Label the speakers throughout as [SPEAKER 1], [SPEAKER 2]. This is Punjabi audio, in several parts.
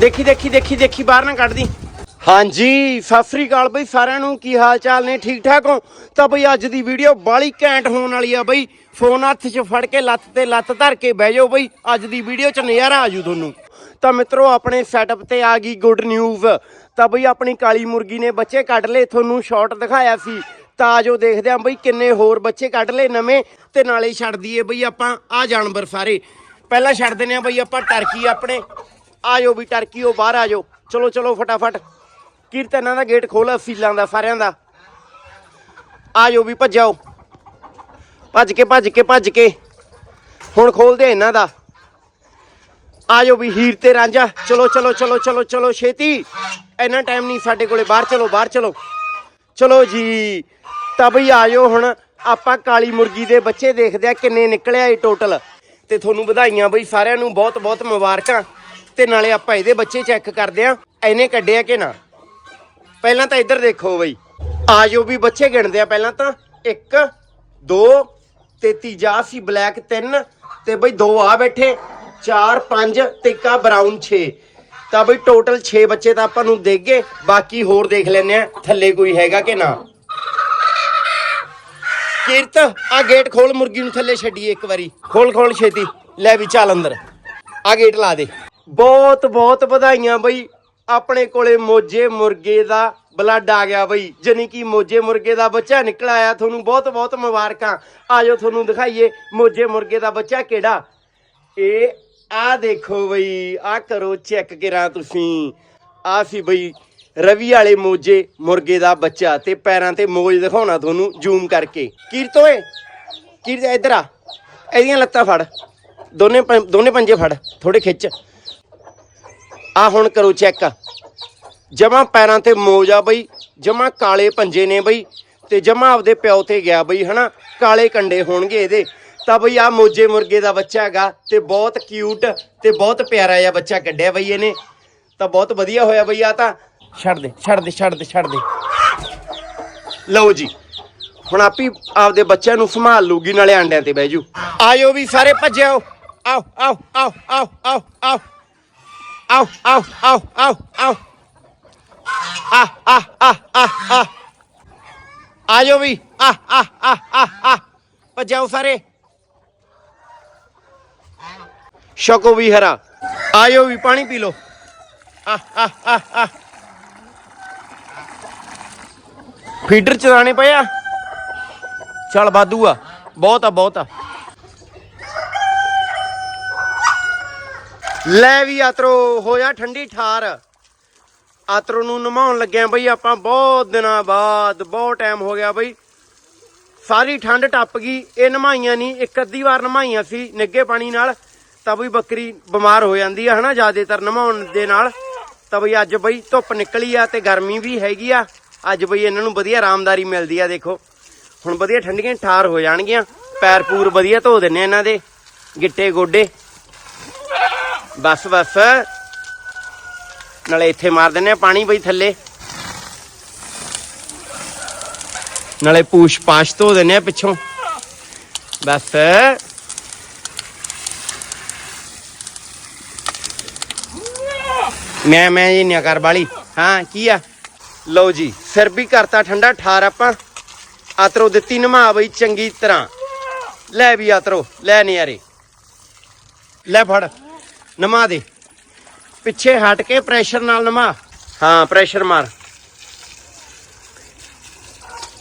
[SPEAKER 1] ਦੇਖੀ ਦੇਖੀ ਦੇਖੀ ਦੇਖੀ, ਬਾਹਰ ਨਾ ਕੱਢਦੀ। ਹਾਂਜੀ, ਸਤਿ ਸ੍ਰੀ ਅਕਾਲ ਬਈ, ਸਾਰਿਆਂ ਨੂੰ। ਕੀ ਹਾਲ ਚਾਲ ਨੇ? ਠੀਕ ਠਾਕ ਹੋ? ਤਾਂ ਬਈ ਅੱਜ ਦੀ ਵੀਡੀਓ ਬਾਲੀ ਘੈਂਟ ਹੋਣ ਵਾਲੀ ਆ ਬਈ। ਫੋਨ ਹੱਥ 'ਚ ਫੜ ਕੇ ਲੱਤ ਤੇ ਲੱਤ ਧਰ ਕੇ ਬਹਿ ਜਾਓ ਬਈ। ਅੱਜ ਦੀ ਵੀਡੀਓ 'ਚ ਨਜ਼ਾਰਾ ਆਜੂ ਤੁਹਾਨੂੰ। ਤਾਂ ਮਿੱਤਰੋ, ਆਪਣੇ ਸੈਟਅਪ ਤੇ ਆ ਗਈ ਗੁੱਡ ਨਿਊਜ਼ ਤਾਂ ਬਈ ਆਪਣੀ ਕਾਲੀ ਮੁਰਗੀ ਨੇ ਬੱਚੇ ਕੱਢ ਲਏ, ਤੁਹਾਨੂੰ ਸ਼ਾਰਟ ਦਿਖਾਇਆ ਸੀ। ਤਾਂ ਜੋ ਦੇਖਦੇ ਆਂ ਬਈ ਕਿੰਨੇ ਹੋਰ ਬੱਚੇ ਕੱਢ ਲਏ ਨਵੇਂ ਤੇ ਨਾਲੇ ਛੱਡ ਦਈਏ ਬਈ ਆਪਾਂ ਆ ਜਾਨਵਰ ਸਾਰੇ। ਪਹਿਲਾਂ ਛੱਡ ਦਿੰਨੇ ਆ ਬਈ ਆਪਾਂ ਟਰਕੀ ਆਪਣੇ। ਆਜੋ ਵੀ ਟਰਕੀ, ਉਹ ਬਾਹਰ ਆਜੋ। ਚਲੋ ਚਲੋ, ਫਟਾਫਟ। ਕੀਰਤਨਾਂ ਦਾ ਗੇਟ ਖੋਲ ਸੀਲਾਂ ਦਾ, ਸਾਰਿਆਂ ਦਾ। ਆਜੋ ਵੀ ਭੱਜਾਓ। ਭੱਜ ਕੇ ਭੱਜ ਕੇ ਭੱਜ ਕੇ। ਹੁਣ ਖੋਲਦੇ ਇਹਨਾਂ ਦਾ। ਆਜੋ ਵੀ ਹੀਰ ਤੇ ਰਾਂਝਾ। ਚਲੋ ਚਲੋ ਚਲੋ ਚਲੋ ਚਲੋ, ਛੇਤੀ। ਇੰਨਾ ਟਾਈਮ ਨਹੀਂ ਸਾਡੇ ਕੋਲੇ। ਬਾਹਰ ਚਲੋ ਬਾਹਰ ਚਲੋ। ਚਲੋ ਜੀ, ਤਾਂ ਬਈ ਆਜੋ ਹੁਣ। ਆਪਾਂ ਕਾਲੀ ਮੁਰਗੀ ਦੇ ਬੱਚੇ ਦੇਖਦੇ ਆ ਕਿੰਨੇ ਨਿਕਲਿਆ ਏ ਟੋਟਲ ਤੇ ਤੁਹਾਨੂੰ ਵਧਾਈਆਂ ਬਈ ਸਾਰਿਆਂ ਨੂੰ। ਬਹੁਤ ਬਹੁਤ ਮੁਬਾਰਕਾਂ। ਤੇ ਨਾਲੇ ਆਪਾਂ ਇਹਦੇ ਬੱਚੇ ਚੈੱਕ ਕਰਦੇ ਆ, ਇਹਨੇ ਕੱਢਿਆ ਕਿ ਨਾ। ਪਹਿਲਾਂ ਤਾਂ ਇੱਧਰ ਦੇਖੋ ਬਈ। ਆਜੋ ਵੀ ਬੱਚੇ ਗਿਣਦੇ ਆ ਪਹਿਲਾਂ ਤਾਂ। 1 2 ਤੇ ਤੀਜਾ ਸੀ ਬਲੈਕ 3 ਤੇ ਬਈ ਦੋ ਆ ਬੈਠੇ। 4 5 ਤੇ ਇੱਕ ਆ ਬਰਾਊਨ 6 ਤਾਂ ਬਈ ਟੋਟਲ 6 ਬੱਚੇ ਤਾਂ ਆਪਾਂ ਨੂੰ ਦੇਖ ਗਏ। ਬਾਕੀ ਹੋਰ ਦੇਖ ਲੈਨੇ ਆ, ਥੱਲੇ ਕੋਈ ਹੈਗਾ ਕਿ ਨਾ। ਕੀਰਤ, ਆ ਗੇਟ ਖੋਲ, ਮੁਰਗੀ ਨੂੰ ਥੱਲੇ ਛੱਡੀਏ ਇੱਕ ਵਾਰੀ। ਖੋਲ ਖੋਲ, ਛੇਤੀ। ਲੈ ਵੀ ਚੱਲ ਅੰਦਰ। ਆ ਗੇਟ ਲਾ ਦੇ। ਬਹੁਤ ਬਹੁਤ ਵਧਾਈਆਂ ਬਈ। ਆਪਣੇ ਕੋਲੇ ਮੋਜੇ ਮੁਰਗੇ ਦਾ ਬਲੱਡ ਆ ਗਿਆ ਬਈ। ਜਾਨੀ ਕਿ ਮੋਜੇ ਮੁਰਗੇ ਦਾ ਬੱਚਾ ਨਿਕਲ ਆਇਆ। ਤੁਹਾਨੂੰ ਬਹੁਤ ਬਹੁਤ ਮੁਬਾਰਕਾਂ। ਆਜੋ ਤੁਹਾਨੂੰ ਦਿਖਾਈਏ ਮੋਜੇ ਮੁਰਗੇ ਦਾ ਬੱਚਾ ਕਿਹੜਾ। ਇਹ ਆ ਦੇਖੋ ਬਈ ਆ ਕਰੋ ਚੈੱਕ ਕਰਾਂ ਤੁਸੀਂ। ਆ ਸੀ ਬਈ, ਰਵੀ ਵਾਲੇ ਮੋਜੇ ਮੁਰਗੇ ਦਾ ਬੱਚਾ ਤੇ ਪੈਰਾਂ ਤੇ ਮੋਜ ਦਿਖਾਉਣਾ ਤੁਹਾਨੂੰ ਜ਼ੂਮ ਕਰਕੇ। ਕੀਰਤ ਓਏ, ਕੀਰਤ ਇੱਧਰ ਆ। ਇਹਦੀਆਂ ਲੱਤਾਂ ਫੜ। ਦੋਨੇ ਪੰ- ਦੋਨੇ ਪੰਜੇ ਫੜ। ਥੋੜੇ ਖਿੱਚ। ਆ ਹੁਣ ਕਰੋ ਚੈੱਕ। ਜਮਾ ਪੈਰਾਂ ਤੇ ਮੋਜ ਬਈ ਜਮਾ ਕਾਲੇ ਪੰਜੇ ਨੇ ਬਈ ਤੇ ਜਮਾ ਆਪਦੇ ਪਿਓ ਤੇ ਗਿਆ ਬਈ ਹਨਾ? ਕਾਲੇ ਕੰਡੇ ਹੋਣਗੇ ਇਹਦੇ। ਤਾਂ ਬਈ ਆ ਮੋਜੇ ਮੁਰਗੇ ਦਾ ਬੱਚਾ ਹੈਗਾ ਤੇ ਬਹੁਤ ਕਿਊਟ ਤੇ ਬਹੁਤ ਪਿਆਰਾ ਜਿਹਾ ਬੱਚਾ ਕੱਢਿਆ ਬਈ ਇਹਨੇ। ਤਾਂ ਬਹੁਤ ਵਧੀਆ ਹੋਇਆ ਬਈ ਆ ਤਾਂ। ਛੱਡ ਦੇ ਛੱਡ ਦੇ ਛੱਡ ਦੇ ਛੱਡ ਦੇ। ਲਓ ਜੀ ਹੁਣ ਆਪੀ ਆਪਦੇ ਬੱਚਿਆਂ ਨੂੰ ਸੰਭਾਲ ਲੂਗੀ ਨਾਲੇ ਆਂਡਿਆਂ ਤੇ ਬਹਿ ਜੂ। ਆਇਓ ਵੀ ਸਾਰੇ ਭੱਜਿਓ ਆਓ ਆਓ ਆਓ ਆਓ ਆਓ ਆਓ। เอาเอาเอาเอาเอาอ่ะอ่ะอ่ะอ่ะอ่ะ ਆ ਜਾਓ ਵੀ ਆ ਆ ਆ ਆ ਆ ਭੱਜਾਓ ਸਾਰੇ ਸ਼ਕੋ ਵੀ ਹਰਾ ਆ ਜਾਓ ਵੀ ਪਾਣੀ ਪੀ ਲਓ ਆ ਆ ਆ ਆ ਫੀਡਰ ਚਲਾਣੇ ਪਏ ਆ। ਚਲ ਬਾਦੂ ਆ। ਬਹੁਤ ਆ ਬਹੁਤ ਆ। ਲੈ ਵੀ ਆਤਰੋ, ਹੋਇਆ ਠੰਡੀ ਠਾਰ। ਆਤਰੋ ਨੂੰ ਨਮਾਉਣ ਲੱਗਿਆ ਬਈ, ਆਪਾਂ ਬਹੁਤ ਦਿਨਾਂ ਬਾਅਦ, ਬਹੁਤ ਟਾਈਮ ਹੋ ਗਿਆ ਬਈ। ਸਾਰੀ ਠੰਡ ਟੱਪ ਗਈ, ਇਹ ਨਮਾਈਆਂ ਨਹੀਂ, ਇੱਕ ਅੱਧੀ ਵਾਰ ਨਮਾਈਆਂ ਸੀ ਨਿੱਗੇ ਪਾਣੀ ਨਾਲ, ਤਾਂ ਬਈ ਬੱਕਰੀ ਬਿਮਾਰ ਹੋ ਜਾਂਦੀ ਆ, ਹਨਾ, ਜ਼ਿਆਦਾਤਰ ਨਮਾਉਣ ਦੇ ਨਾਲ। ਤਾਂ ਬਈ ਅੱਜ ਬਈ ਧੁੱਪ ਨਿਕਲੀ ਆ ਤੇ ਗਰਮੀ ਵੀ ਹੈਗੀ ਆ। ਅੱਜ ਬਈ ਇਹਨਾਂ ਨੂੰ ਵਧੀਆ ਆਰਾਮਦਾਰੀ ਮਿਲਦੀ ਆ, ਦੇਖੋ। ਹੁਣ ਵਧੀਆ ਠੰਡੀਆਂ ਠਾਰ ਹੋ ਜਾਣਗੀਆਂ। ਪੈਰ ਪੂਰ ਵਧੀਆ ਧੋ ਦਿੰਨੇ ਆ ਇਹਨਾਂ ਦੇ, ਗਿੱਟੇ ਗੋਡੇ। ਬਸ ਬਸ। ਨਾਲੇ ਇੱਥੇ ਮਾਰ ਦਿੰਨੇ ਆ ਪਾਣੀ ਬਈ ਥੱਲੇ। ਨਾਲੇ ਪੂਛ ਪਾਛ ਧੋ ਦਿੰਨੇ ਆ ਪਿੱਛੋਂ। ਬਸ। ਮੈਂ ਮੈਂ ਜੀ ਨਿਆ ਕਰ ਬਾਲੀ ਹਾਂ, ਕੀ ਆ? ਲਓ ਜੀ, ਸਿਰ ਵੀ ਕਰਤਾ ਠੰਡਾ, ਠਾਰ ਆਪਾਂ। ਆਤਰੋ ਦਿੱਤੀ ਨਮਾ ਬਈ ਚੰਗੀ ਤਰ੍ਹਾਂ। ਲੈ ਵੀ ਆਤਰੋ, ਲੈ ਨਿਆਰੇ। ਲੈ ਫੜ। ਨਮਾ ਦੇ। ਪਿੱਛੇ ਹਟ ਕੇ ਪ੍ਰੈਸ਼ਰ ਨਾਲ ਨਮਾ। ਹਾਂ, ਪ੍ਰੈਸ਼ਰ ਮਾਰ।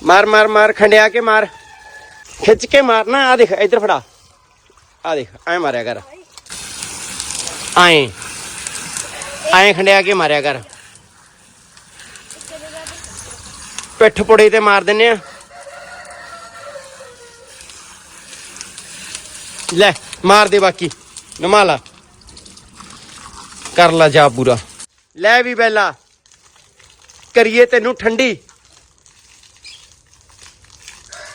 [SPEAKER 1] ਮਾਰ ਮਾਰ ਮਾਰ, ਖੰਡਿਆ ਕੇ ਮਾਰ। ਖਿੱਚ ਕੇ ਮਾਰਨਾ ਆ ਦੇਖ, ਇੱਧਰ ਫੜਾ। ਆ ਦੇਖ, ਐ ਮਾਰਿਆ ਕਰ। ਐ। ਐ ਖੰਡਿਆ ਕੇ ਮਾਰਿਆ ਕਰ। ਪਿੱਠ ਪੁੜੇ ਤੇ ਮਾਰ ਦਿੰਨੇ ਆ। ਲੈ, ਮਾਰ ਦੇ ਬਾਕੀ। ਨਮਾ ਲਾ। ਕਰ ਲਾ ਜਾ ਪੂਰਾ। ਲੈ ਵੀ ਬੈਲਾ, ਕਰੀਏ ਤੈਨੂੰ ਠੰਡੀ।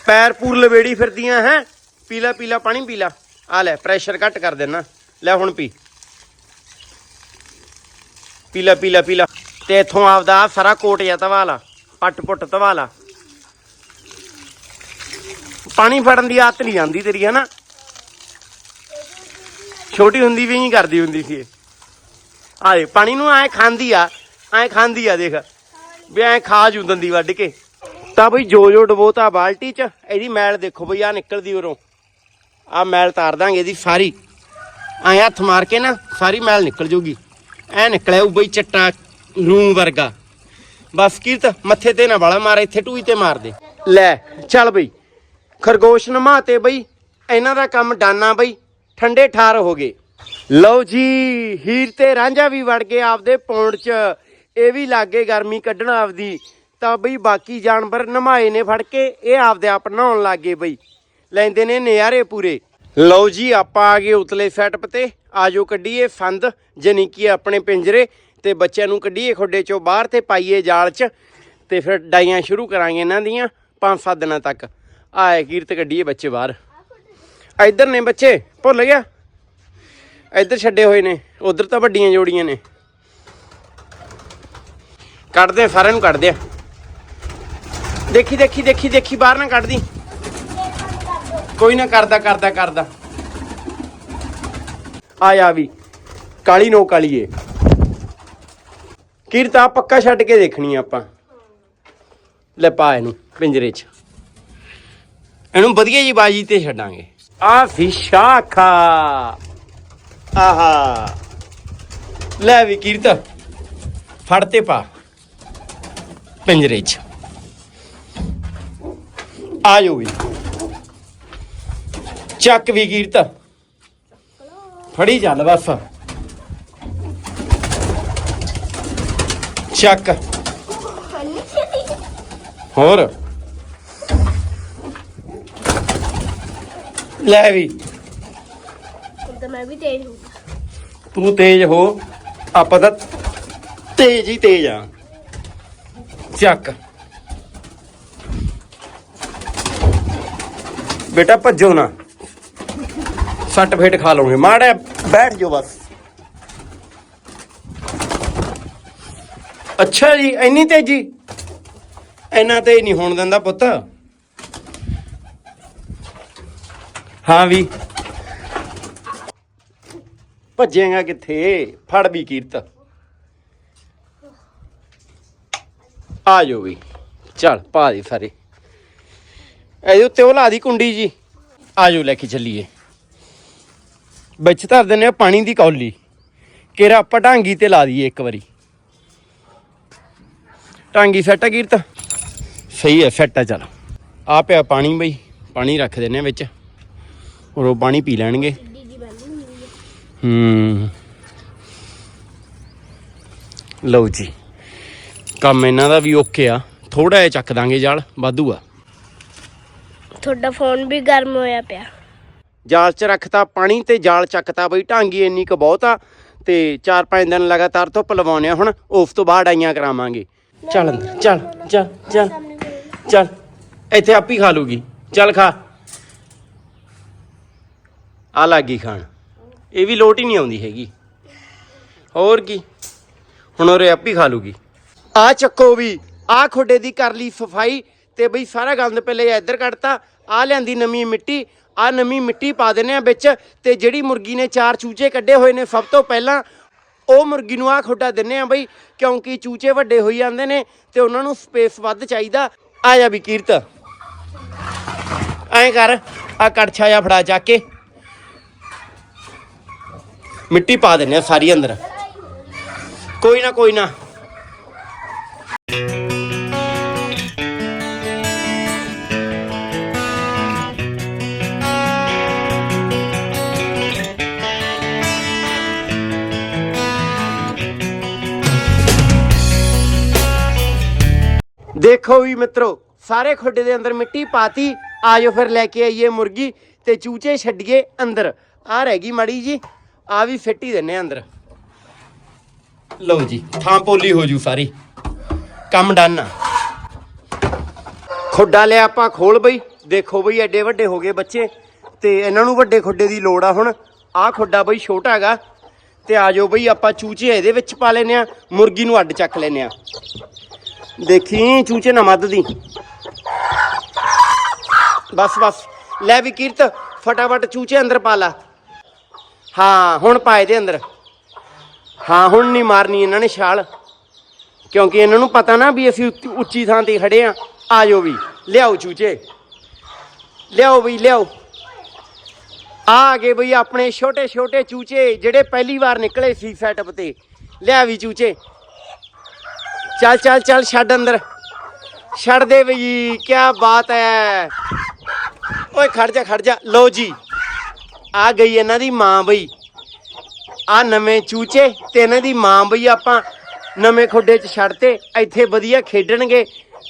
[SPEAKER 1] ਪੈਰ ਪੂਰ ਲਵੇੜੀ ਫਿਰਦੀਆਂ ਹੈ, ਪੀਲਾ ਪੀਲਾ ਪਾਣੀ ਪੀਲਾ। ਆ ਲੈ ਪ੍ਰੈਸ਼ਰ ਘੱਟ ਕਰ ਦੇਣਾ ਲੈ ਹੁਣ ਪੀ। ਪੀਲਾ ਪੀਲਾ ਪੀਲਾ। ਤੇ ਇਥੋਂ ਆਪਦਾ ਸਾਰਾ ਕੋਟ ਜਾਂ ਤਵਾਲਾ ਪੱਟ ਪੁੱਟ ਤਵਾਲਾ ਪਾਣੀ ਫੜਨ ਦੀ ਆਦਤ ਨਹੀਂ ਜਾਂਦੀ ਤੇਰੀ ਹੈ ਨਾ ਛੋਟੀ ਹੁੰਦੀ ਵੀ ਨਹੀਂ ਕਰਦੀ ਹੁੰਦੀ ਸੀ ਇਹ। ਆਏ, ਪਾਣੀ ਨੂੰ ਐ ਖਾਂਦੀ ਆ, ਐ ਖਾਂਦੀ ਆ ਦੇਖ, ਵੀ ਐ ਖਾ ਜੂ ਦੰਦੀ ਵੱਢ ਕੇ। ਤਾਂ ਬਈ ਜੋ ਜੋ ਡਬੋਤਾ ਬਾਲਟੀ ਚ, ਇਹਦੀ ਮੈਲ ਦੇਖੋ ਬਈ ਆ ਨਿਕਲਦੀ ਉਰੋਂ। ਆ ਮੈਲ ਤਾਰ ਦਾਂਗੇ ਇਹਦੀ ਸਾਰੀ। ਐ ਹੱਥ ਮਾਰ ਕੇ ਨਾ, ਸਾਰੀ ਮੈਲ ਨਿਕਲ ਜੂਗੀ। ਐ ਨਿਕਲਿਆ ਉਹ ਬਈ ਚੱਟਾ ਰੂਮ ਵਰਗਾ। ਬਸ ਕੀਰਤ, ਮੱਥੇ ਤੇ ਨਾ ਵਾਲਾ ਮਾਰ, ਇੱਥੇ ਟੂਈ ਤੇ ਮਾਰ ਦੇ। ਲੈ, ਚੱਲ ਬਈ। ਖਰਗੋਸ਼ ਨਮਾਤੇ ਬਈ, ਇਹਨਾਂ ਦਾ ਕੰਮ ਡਾਨਾ ਬਈ, ਠੰਡੇ ਠਾਰ ਹੋ ਗਏ। ਲਓ ਜੀ, ਹੀਰ ਤੇ ਰਾਂਝਾ ਵੀ ਵੜ ਗਏ ਆਪਦੇ ਪੌਂਡ 'ਚ। ਇਹ ਵੀ ਲੱਗੇ ਗਰਮੀ ਕੱਢਣ ਆਪਦੀ। ਤਾਂ ਬਈ ਬਾਕੀ ਜਾਨਵਰ ਨਮਾਏ ਨੇ ਫੜ ਕੇ, ਇਹ ਆਪਦੇ ਆਪ ਨਹਾਉਣ ਲੱਗੇ ਬਈ। ਲੈਂਦੇ ਨੇ ਨਜ਼ਾਰੇ ਪੂਰੇ। ਲਓ ਜੀ, ਆਪਾਂ ਆ ਗਏ ਉਤਲੇ ਸੈਟਪ ਤੇ। ਆਜੋ ਕੱਢੀਏ ਫੰਦ, ਜਾਣੀ ਕਿ ਆਪਣੇ ਪਿੰਜਰੇ। ਤੇ ਬੱਚਿਆਂ ਨੂੰ ਕੱਢੀਏ ਖੋਡੇ ਚੋਂ ਬਾਹਰ ਤੇ ਪਾਈਏ ਜਾਲ 'ਚ। ਤੇ ਫਿਰ ਡਾਈਆਂ ਸ਼ੁਰੂ ਕਰਾਂਗੇ ਇਹਨਾਂ ਦੀਆਂ 5-7 ਦਿਨਾਂ ਤੱਕ। ਆਏ ਕੀਰਤ ਕੱਢੀਏ ਬੱਚੇ ਬਾਹਰ। ਇੱਧਰ ਨੇ ਬੱਚੇ, ਭੁੱਲ ਗਿਆ? ਇੱਧਰ ਛੱਡੇ ਹੋਏ ਨੇ, ਉਧਰ ਤਾਂ ਵੱਡੀਆਂ ਜੋੜੀਆਂ ਨੇ। ਕੱਢਦੇ ਸਾਰਿਆਂ ਨੂੰ ਕੱਢਦੇ ਆ। ਦੇਖੀ ਦੇਖੀ ਦੇਖੀ ਦੇਖੀ, ਬਾਹਰ ਨਾ ਕੱਢਦੀ। ਕੋਈ ਨਾ ਕਰਦਾ ਕਰਦਾ ਕਰਦਾ। ਆਇਆ ਵੀ, ਕਾਲੀ ਨੋ ਕਾਲੀਏ। ਕੀਰਤਾ ਪੱਕਾ ਛੱਡ ਕੇ ਦੇਖਣੀ ਆਪਾਂ। ਲੈ ਪਾ ਇਹਨੂੰ, ਪਿੰਜਰੇ 'ਚ। ਇਹਨੂੰ ਵਧੀਆ ਜੀ ਬਾਜੀ ਤੇ ਛੱਡਾਂਗੇ। ਆ ਫਿਸ਼ਾਖਾ ਆਹਾ। ਲੈ ਵੀ ਕੀਰਤ, ਫੜ ਤੇ ਪਾ। ਪਿੰਜਰੇ 'ਚ। ਆ ਜਾਓ ਵੀ। ਚੱਕ ਵੀ ਕੀਰਤ। ਫੜੀ ਚੱਲ ਬਸ। ਚੱਕ। ਹੋਰ। ਲੈ ਵੀ।
[SPEAKER 2] ਤਾਂ ਮੈਂ ਵੀ ਤੇਜ਼ ਹੂੰ
[SPEAKER 1] ਤੂੰ ਤੇਜ਼ ਹੋ, ਆਪਾਂ ਤਾਂ ਤੇਜ਼ ਹੀ ਤੇਜ਼ ਆ। ਚੱਕ। ਬੇਟਾ ਭੱਜੋ ਨਾ। ਸੱਟ ਫੇਟ ਖਾ ਲਓਗੇ ਮਾੜਾ ਬੈਠ ਜਾਓ ਬਸ। ਅੱਛਾ ਜੀ, ਇੰਨੀ ਤੇਜ਼ੀ? ਇੰਨਾ ਤੇ ਨਹੀਂ ਹੋਣ ਦਿੰਦਾ ਪੁੱਤ। ਹਾਂ ਵੀ। ਭੱਜੇਗਾ ਕਿੱਥੇ? ਫੜ ਵੀ ਕੀਰਤ। ਆ ਜਾਓ ਵੀ। ਚੱਲ, ਪਾ ਦੇ ਸਾਰੇ। ਇਹਦੇ ਉੱਤੇ ਉਹ ਲਾ ਦੀ ਕੁੰਡੀ ਜੀ। ਆ ਜਾਓ, ਲੈ ਕੇ ਚੱਲੀਏ। ਵਿੱਚ ਧਰ ਦਿੰਨੇ ਆ ਪਾਣੀ ਦੀ ਕੌਲੀ। ਕੇਰਾ ਆਪਾਂ ਢਾਂਗੀ ਤੇ ਲਾ ਦਈਏ ਇੱਕ ਵਾਰੀ। ਢਾਂਗੀ ਸੈੱਟ ਆ ਕੀਰਤ? ਸਹੀ ਹੈ ਸੈੱਟ ਆ ਚੱਲ। ਆ ਪਿਆ ਪਾਣੀ ਬਈ। ਪਾਣੀ ਰੱਖ ਦਿੰਨੇ ਆ ਵਿੱਚ। ਔਰ ਉਹ ਪਾਣੀ ਪੀ ਲੈਣਗੇ।
[SPEAKER 2] ਹੂੰ।
[SPEAKER 1] ਲਓ ਜੀ। ਕੰਮ ਇਹਨਾਂ ਦਾ ਵੀ ਓਕੇ ਆ। ਥੋੜਾ ਜਿਹਾ ਚੱਕ ਦਾਂਗੇ ਜਾਲ ਵਾਧੂ ਆ।
[SPEAKER 2] ਤੁਹਾਡਾ ਫੋਨ ਵੀ ਗਰਮ ਹੋਇਆ ਪਿਆ।
[SPEAKER 1] ਜਾਲ 'ਚ ਰੱਖਤਾ ਪਾਣੀ ਤੇ ਜਾਲ ਚੱਕਤਾ ਬਈ ਢਾਂਗੀ ਇੰਨੀ ਕੁ ਬਹੁਤ ਆ ਤੇ 4-5 ਦਿਨ ਲਗਾਤਾਰ ਧੁੱਪ ਲਵਾਉਣੇ ਆ ਹੁਣ ਉਸ ਤੋਂ ਬਾਅਦ ਆਈਆਂ ਕਰਾਵਾਂਗੇ। ਚੱਲ ਅੰਦਰ, ਚੱਲ ਚੱਲ ਚੱਲ ਚੱਲ। ਇੱਥੇ ਆਪੀ ਖਾ ਲੂਗੀ। ਚੱਲ ਖਾ। ਆ ਲੱਗੀ ਖਾਣ। ਇਹ ਵੀ ਲੋਟ ਹੀ ਨਹੀਂ ਆਉਂਦੀ ਹੈਗੀ। ਹੋਰ ਕੀ? ਹੁਣ ਉਹ ਆਪੀ ਖਾ ਲੂਗੀ। ਆ ਚੱਕੋ ਵੀ, ਆ ਖੋਡੇ ਦੀ ਕਰ ਲਈ ਸਫ਼ਾਈ ਤੇ ਬਈ ਸਾਰਾ ਗੰਦ ਪਹਿਲੇ ਇੱਧਰ ਕੱਢਤਾ, ਆ ਲਿਆਂਦੀ ਨਵੀਂ ਮਿੱਟੀ, ਆ ਨਵੀਂ ਮਿੱਟੀ ਪਾ ਦਿੰਨੇ ਆ ਵਿੱਚ ਤੇ ਜਿਹੜੀ ਮੁਰਗੀ ਨੇ ਚਾਰ ਚੂਚੇ ਕੱਢੇ ਹੋਏ ਨੇ ਸਭ ਤੋਂ ਪਹਿਲਾਂ, ਉਹ ਮੁਰਗੀ ਨੂੰ ਆ ਖੋਡਾ ਦਿੰਨੇ ਆ ਬਈ, ਕਿਉਂਕਿ ਚੂਚੇ ਵੱਡੇ ਹੋਈ ਜਾਂਦੇ ਨੇ ਤੇ ਉਹਨਾਂ ਨੂੰ ਸਪੇਸ ਵੱਧ ਚਾਹੀਦਾ। ਆ ਜਾ ਵੀ ਕੀਰਤ। ਐਂ ਕਰ, ਆ ਕੜਛਾ ਜਾ ਫੜਾ ਚੱਕ ਕੇ। ਮਿੱਟੀ ਪਾ ਦਿੰਨੇ ਆ ਸਾਰੀ ਅੰਦਰ। ਕੋਈ ਨਾ ਕੋਈ ਨਾ। ਦੇਖੋ ਵੀ ਮਿੱਤਰੋ, ਸਾਰੇ ਖੁੱਡੇ ਦੇ ਅੰਦਰ ਮਿੱਟੀ ਪਾਤੀ, ਆਜੋ ਫਿਰ ਲੈ ਕੇ ਆਈਏ ਮੁਰਗੀ ਤੇ ਚੂਚੇ ਛੱਡੀਏ ਅੰਦਰ। ਆ ਰਹਿ ਗਈ ਮੜੀ ਜੀ। ਆ ਵੀ ਫਿੱਟ ਹੀ ਦਿੰਨੇ ਆ ਅੰਦਰ। ਲਓ ਜੀ ਥਾਂ ਪੋਲੀ ਹੋ ਜੂ ਸਾਰੀ। ਕੰਮ ਡਨ ਆ। ਖੁੱਡਾ ਲਿਆ ਆਪਾਂ ਖੋਲ ਬਈ। ਦੇਖੋ ਬਈ ਐਡੇ ਵੱਡੇ ਹੋ ਗਏ ਬੱਚੇ ਤੇ ਇਹਨਾਂ ਨੂੰ ਵੱਡੇ ਖੁੱਡੇ ਦੀ ਲੋੜ ਆ ਹੁਣ। ਆਹ ਖੁੱਡਾ ਬਈ ਛੋਟਾ ਹੈਗਾ ਤੇ ਆਜੋ ਬਈ ਆਪਾਂ ਚੂਚੇ ਇਹਦੇ ਵਿੱਚ ਪਾ ਲੈਨੇ ਆ ਮੁਰਗੀ ਨੂੰ ਅੱਡ ਚੱਕ ਲੈਨੇ ਆ। ਦੇਖੀ ਚੂਚੇ ਨਾ ਮੱਧ ਦੀ ਬਸ ਬਸ। ਲੈ ਵੀ ਕੀਰਤ ਫਟਾਫਟ ਚੂਚੇ ਅੰਦਰ ਪਾ ਲਾ। ਹਾਂ, ਹੁਣ ਪਾਏ ਦੇ ਅੰਦਰ। ਹਾਂ, ਹੁਣ ਨਹੀਂ ਮਾਰਨੀ ਇਹਨਾਂ ਨੇ ਛਾਲ। ਕਿਉਂਕਿ ਇਹਨਾਂ ਨੂੰ ਪਤਾ ਨਾ ਵੀ ਅਸੀਂ ਉੱਚੀ- ਉੱਚੀ ਥਾਂ ਤੇ ਖੜੇ ਆ। ਆ ਜਾਓ ਵੀ, ਲਿਆਓ ਚੂਚੇ। ਲਿਆਓ ਵੀ, ਲਿਆਓ। ਆ ਆ ਗਏ ਬਈ ਆਪਣੇ ਛੋਟੇ ਛੋਟੇ ਚੂਚੇ, ਜਿਹੜੇ ਪਹਿਲੀ ਵਾਰ ਨਿਕਲੇ ਸੀ ਸੈਟਅਪ ਤੇ। ਲਿਆ ਵੀ ਚੂਚੇ। ਚੱਲ ਚੱਲ ਚੱਲ, ਛੱਡ ਅੰਦਰ। ਛੱਡ ਦੇ ਬਈ ਕੀ ਬਾਤ ਹੈ ਓਏ, ਖੜ ਜਾ ਖੜ ਜਾ। ਲਓ ਜੀ। ਆ ਗਈ ਇਹਨਾਂ ਦੀ ਮਾਂ ਬਈ। ਆ ਨਵੇਂ ਚੂਚੇ ਤੇ ਇਹਨਾਂ ਦੀ ਮਾਂ ਬਈ ਆਪਾਂ ਨਵੇਂ ਖੋਡੇ 'ਚ ਛੱਡਤੇ, ਇੱਥੇ ਵਧੀਆ ਖੇਡਣਗੇ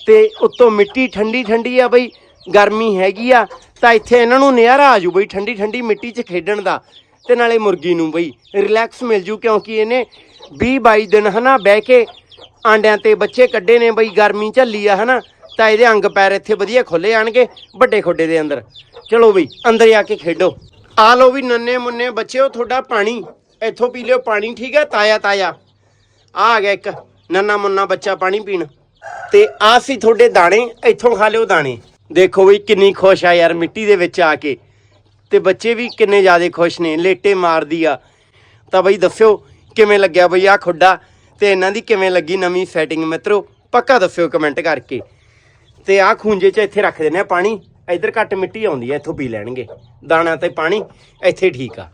[SPEAKER 1] ਤੇ ਉੱਤੋਂ ਮਿੱਟੀ ਠੰਡੀ ਠੰਡੀ ਆ ਬਈ, ਗਰਮੀ ਹੈਗੀ ਆ, ਤਾਂ ਇੱਥੇ ਇਹਨਾਂ ਨੂੰ ਨਜ਼ਾਰਾ ਆ ਜੂ ਬਈ ਠੰਡੀ ਠੰਡੀ ਮਿੱਟੀ 'ਚ ਖੇਡਣ ਦਾ ਤੇ ਨਾਲੇ ਮੁਰਗੀ ਨੂੰ ਬਈ, ਰਿਲੈਕਸ ਮਿਲ ਜੂ ਕਿਉਂਕਿ ਇਹਨੇ 20 22 ਦਿਨ ਹਨਾ ਬਹਿ ਕੇ ਆਂਡਿਆਂ ਤੇ ਬੱਚੇ ਕੱਢੇ ਨੇ ਬਈ, ਗਰਮੀ ਝੱਲੀ ਆ ਹਨਾ, ਤਾਂ ਇਹਦੇ ਅੰਗ ਪੈਰ ਇੱਥੇ ਵਧੀਆ ਖੁੱਲੇ ਆਣਗੇ ਵੱਡੇ ਖੋਡੇ ਦੇ ਅੰਦਰ। ਚਲੋ ਬਈ, ਅੰਦਰ ਆ ਕੇ ਖੇਡੋ। ਆ ਲਓ ਵੀ ਨੰਨੇ ਮੁੰਨੇ, ਬੱਚਿਓ, ਤੁਹਾਡਾ ਪਾਣੀ। ਇੱਥੋਂ ਪੀ ਲਿਓ, ਪਾਣੀ ਠੀਕ ਹੈ? ਤਾਇਆ ਤਾਇਆ। ਆ ਆ ਗਿਆ ਇੱਕ, ਨੰਨਾ ਮੁੰਨਾ ਬੱਚਾ ਪਾਣੀ ਪੀਣ। ਤੇ ਆ ਸੀ ਤੁਹਾਡੇ ਦਾਣੇ, ਇੱਥੋਂ ਖਾ ਲਿਓ ਦਾਣੇ। ਦੇਖੋ ਵੀ ਕਿੰਨੀ ਖੁਸ਼ ਆ ਯਾਰ ਮਿੱਟੀ ਦੇ ਵਿੱਚ ਆ ਕੇ। ਤੇ ਬੱਚੇ ਵੀ ਕਿੰਨੇ ਜ਼ਿਆਦਾ ਖੁਸ਼ ਨੇ, ਲੇਟੇ ਮਾਰਦੀ ਆ। ਤਾਂ ਬਈ ਦੱਸਿਓ, ਕਿਵੇਂ ਲੱਗਿਆ ਬਈ ਆ ਖੁੱਡਾ? ਤੇ ਇਹਨਾਂ ਦੀ ਕਿਵੇਂ ਲੱਗੀ ਨਵੀਂ ਸੈਟਿੰਗ ਮਿੱਤਰੋ? ਪੱਕਾ ਦੱਸਿਓ ਕਮੈਂਟ ਕਰਕੇ। ਤੇ ਆ ਖੂੰਜੇ 'ਚ ਇੱਥੇ ਰੱਖ ਦਿੰਦੇ ਆ ਪਾਣੀ। ਇੱਧਰ ਘੱਟ ਮਿੱਟੀ ਆਉਂਦੀ ਆ, ਇੱਥੋਂ ਪੀ ਲੈਣਗੇ। ਦਾਣਾ ਤੇ ਪਾਣੀ, ਇੱਥੇ ਠੀਕ ਆ।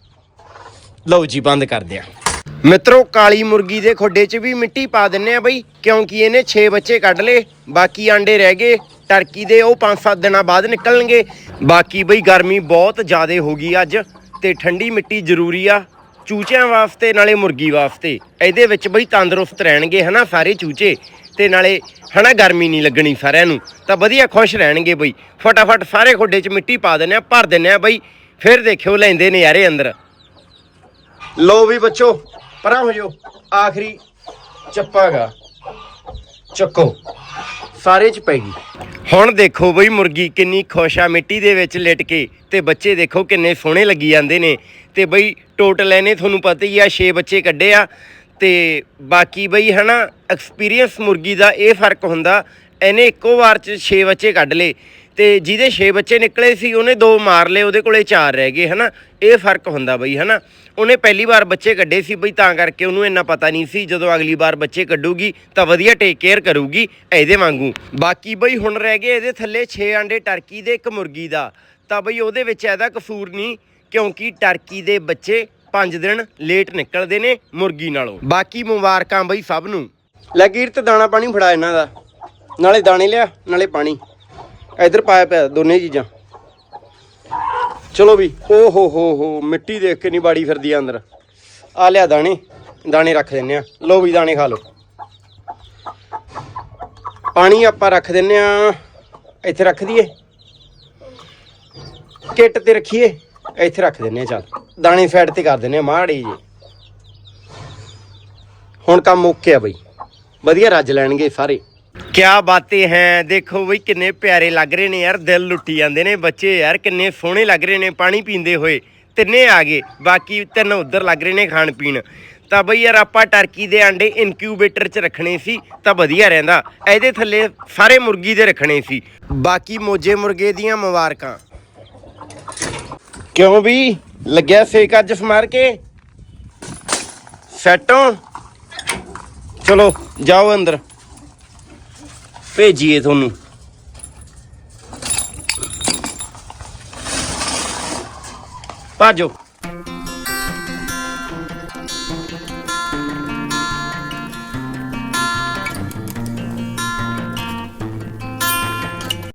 [SPEAKER 1] ਲਓ ਜੀ, ਬੰਦ ਕਰ ਦਿਆ ਮਿੱਤਰੋ, ਕਾਲੀ ਮੁਰਗੀ ਦੇ ਖੁੱਡੇ 'ਚ ਵੀ ਮਿੱਟੀ ਪਾ ਦਿੰਨੇ ਆ ਬਈ, ਕਿਉਂਕਿ ਇਹਨੇ 6 ਬੱਚੇ ਕੱਢ ਲਏ, ਬਾਕੀ ਆਂਡੇ ਰਹਿ ਗਏ, ਟਰਕੀ ਦੇ ਉਹ 5-7 ਦਿਨਾਂ ਬਾਅਦ ਨਿਕਲਣਗੇ। ਬਾਕੀ ਬਈ, ਗਰਮੀ ਬਹੁਤ ਜ਼ਿਆਦਾ ਹੋ ਗਈ ਅੱਜ, ਤੇ ਠੰਡੀ ਮਿੱਟੀ ਜ਼ਰੂਰੀ ਆ, ਚੂਚਿਆਂ ਵਾਸਤੇ, ਨਾਲੇ ਮੁਰਗੀ ਵਾਸਤੇ। ਇਹਦੇ ਵਿੱਚ ਬਈ ਤੰਦਰੁਸਤ ਰਹਿਣਗੇ, ਹਨਾ, ਸਾਰੇ ਚੂਚੇ? ਤੇ ਨਾਲੇ ਹਨਾ ਗਰਮੀ ਨਹੀਂ ਲੱਗਣੀ ਸਾਰਿਆਂ ਨੂੰ ਤਾਂ ਵਧੀਆ ਖੁਸ਼ ਰਹਿਣਗੇ ਬਈ। ਫਟਾਫਟ ਸਾਰੇ ਖੁੱਡੇ 'ਚ ਮਿੱਟੀ ਪਾ ਦਿੰਨੇ ਆ ਭਰ ਦਿੰਨੇ ਆ ਬਈ ਫਿਰ ਦੇਖਿਓ ਲੈਂਦੇ ਨਜ਼ਾਰੇ ਅੰਦਰ। ਲੋ ਵੀ ਬੱਚੋ ਪਰਾਂ ਹੋ ਜਾਓ ਆਖਰੀ ਚੱਪਾਗਾ ਚੱਕੋ ਸਾਰੇ ਚ ਪੈ ਗਈ। ਹੁਣ ਦੇਖੋ ਬਈ ਮੁਰਗੀ ਕਿੰਨੀ ਖੁਸ਼ ਆ ਮਿੱਟੀ ਦੇ ਵਿੱਚ ਲਿਟ ਕੇ ਤੇ ਬੱਚੇ ਦੇਖੋ ਕਿੰਨੇ ਸੋਹਣੇ ਲੱਗੀ ਜਾਂਦੇ ਨੇ। ਤੇ ਬਈ ਟੋਟਲ ਇਹਨੇ ਤੁਹਾਨੂੰ ਪਤਾ ਹੀ ਆ 6 ਬੱਚੇ ਕੱਢੇ ਆ। ਤੇ ਬਾਕੀ ਬਈ ਹਨਾ ਐਕਸਪੀਰੀਅੰਸ ਮੁਰਗੀ ਦਾ ਇਹ ਫ਼ਰਕ ਹੁੰਦਾ, ਇਹਨੇ ਇੱਕੋ ਵਾਰ ਚ 6 ਬੱਚੇ ਕੱਢ ਲਏ ਤੇ ਜਿਹਦੇ 6 ਬੱਚੇ ਨਿਕਲੇ ਸੀ, ਉਹਨੇ ਦੋ ਮਾਰ ਲਏ, ਉਹਦੇ ਕੋਲੇ 4 ਰਹਿ ਗਏ ਹਨਾ, ਇਹ ਫ਼ਰਕ ਹੁੰਦਾ ਬਈ ਹਨਾ। ਉਹਨੇ ਪਹਿਲੀ ਵਾਰ ਬੱਚੇ ਕੱਢੇ ਸੀ ਬਈ, ਤਾਂ ਕਰਕੇ ਉਹਨੂੰ ਇੰਨਾ ਪਤਾ ਨਹੀਂ ਸੀ, ਜਦੋਂ ਅਗਲੀ ਵਾਰ ਬੱਚੇ ਕੱਢੂਗੀ, ਤਾਂ ਵਧੀਆ ਟੇਕ ਕੇਅਰ ਕਰੂਗੀ ਇਹਦੇ ਵਾਂਗੂ। ਬਾਕੀ ਬਈ ਹੁਣ ਰਹਿ ਗਏ ਇਹਦੇ ਥੱਲੇ 6 ਆਂਡੇ ਟਰਕੀ ਦੇ ਇੱਕ ਮੁਰਗੀ ਦਾ, ਤਾਂ ਬਈ ਉਹਦੇ ਵਿੱਚ ਇਹਦਾ ਕਸੂਰ ਨਹੀਂ, ਕਿਉਂਕਿ ਟਰਕੀ ਦੇ ਬੱਚੇ 5 ਦਿਨ ਲੇਟ ਨਿਕਲਦੇ ਨੇ ਮੁਰਗੀ ਨਾਲੋਂ। ਬਾਕੀ ਮੁਬਾਰਕਾਂ ਬਈ ਸਭ ਨੂੰ। ਲੈ ਕੀਰਤ ਦਾਣਾ ਪਾਣੀ ਫੜਾ ਇਹਨਾਂ ਦਾ। ਨਾਲੇ ਦਾਣੇ ਲਿਆ, ਨਾਲੇ ਪਾਣੀ। ਇਧਰ ਪਾਇਆ ਪਿਆ ਦੋਨੇ ਚੀਜ਼ਾਂ। ਚਲੋ ਵੀ, ਓ ਹੋ ਹੋ ਹੋ, ਮਿੱਟੀ ਦੇਖ ਕੇ ਨਹੀਂ ਬਾੜੀ ਫਿਰਦੀ ਆ ਅੰਦਰ। ਆ ਲਿਆ ਦਾਣੇ ਦਾਣੇ ਰੱਖ ਦਿੰਨੇ ਆ। ਲੋ ਵੀ ਦਾਣੇ ਖਾ ਲਓ। ਪਾਣੀ ਆਪਾਂ ਰੱਖ ਦਿੰਨੇ ਆ, ਇੱਥੇ ਰੱਖ ਦਈਏ। ਕਿੱਟ ਤੇ ਰੱਖੀਏ। ਇੱਥੇ ਰੱਖ ਦਿੰਨੇ ਆ, ਚੱਲ। ਦਾਣੇ ਸਾਈਡ ਤੇ ਕਰ ਦਿੰਨੇ ਆ, ਮਾੜੀ ਜੀ ਹੁਣ ਕੰਮ ਓਕੇ ਆ ਬਈ। ਵਧੀਆ ਰੱਜ ਲੈਣਗੇ ਸਾਰੇ। ਕਿਆ ਬਾतें ਹੈ, ਦੇਖੋ ਬਈ ਕਿੰਨੇ ਪਿਆਰੇ ਲੱਗ ਰਹੇ ਨੇ ਯਾਰ, ਦਿਲ ਲੁੱਟੀ ਜਾਂਦੇ ਨੇ ਬੱਚੇ ਯਾਰ, ਕਿੰਨੇ ਸੋਹਣੇ ਲੱਗ ਰਹੇ ਨੇ ਪਾਣੀ ਪੀਂਦੇ ਹੋਏ। ਤਿੰਨੇ ਆ ਗਏ, ਬਾਕੀ ਤਿੰਨ ਉਧਰ ਲੱਗ ਰਹੇ ਨੇ ਖਾਣ ਪੀਣ। ਤਾਂ ਬਈ ਯਾਰ ਆਪਾਂ ਟਰਕੀ ਦੇ ਆਂਡੇ ਇਨਕਿਊਬੇਟਰ 'ਚ ਰੱਖਣੇ ਸੀ, ਤਾਂ ਵਧੀਆ ਰਹਿੰਦਾ। ਇਹਦੇ ਥੱਲੇ ਸਾਰੇ ਮੁਰਗੀ ਦੇ ਰੱਖਣੇ ਸੀ। ਬਾਕੀ ਮੋਜੇ ਮੁਰਗੇ ਦੀਆਂ ਮੁਬਾਰਕਾਂ। ਕਿਉਂ ਵੀ ਲੱਗਿਆ ਸੇਕ ਅੱਜ ਸਮਾਰ ਕੇ? ਸੈਟੋਂ ਚਲੋ ਜਾਓ ਅੰਦਰ। ਭੇਜੀਏ ਤੁਹਾਨੂੰ। ਭਾਜੋ।